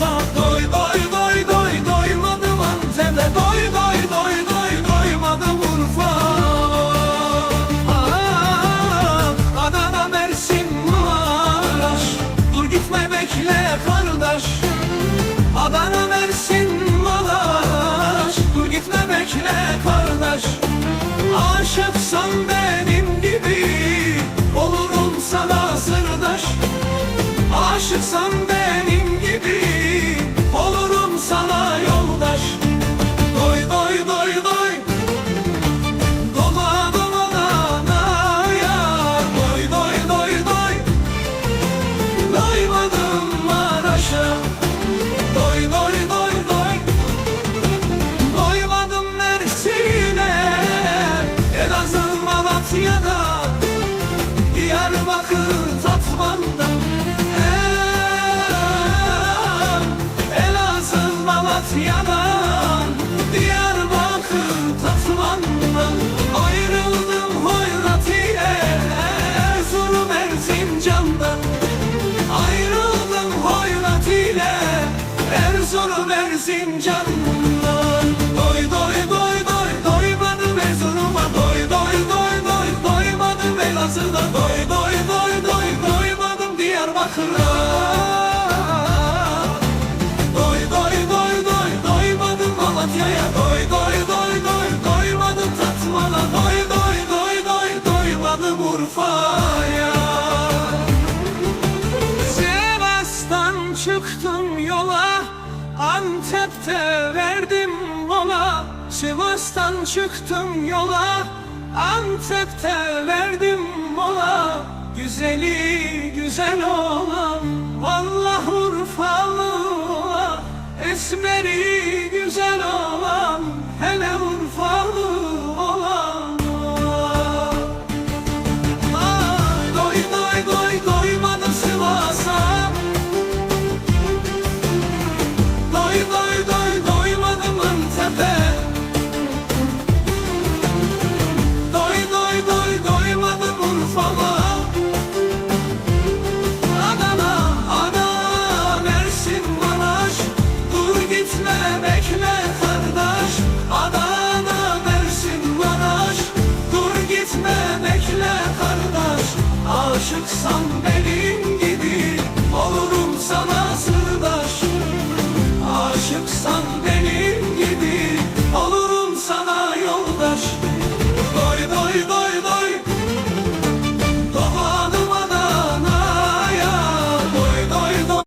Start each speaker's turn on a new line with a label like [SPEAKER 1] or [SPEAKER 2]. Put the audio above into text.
[SPEAKER 1] Sivas'a Doy doy doy doy doymadım Antep'e Doy doy doy doy doymadım Urfa Aa, Adana Mersin Maraş Dur gitme bekle kardeş. Adana Mersin Maraş Dur gitme bekle kardeş. Aşıksan benim gibi Olurum sana sırdaş. Aşıksan benim Malatya'da Diyarbakır Tatvan'da Ee, Elazığ Malatya'dan Diyarbakır Tatvan'dan Ayrıldım Hoylati'ye Erzurum Erzincan'dan Ayrıldım Hoylati'yle Erzurum Erzincan'dan Doy doy doy doy doymadım Malatya'ya. Doy doy doy doy doymadım doy doymadım Urfa'ya. Sivas'tan çıktım yola Antep'te verdim mola. Sivas'tan çıktım yola Antep'te verdim mola. Güzeli güzel olan beni aşıksan benim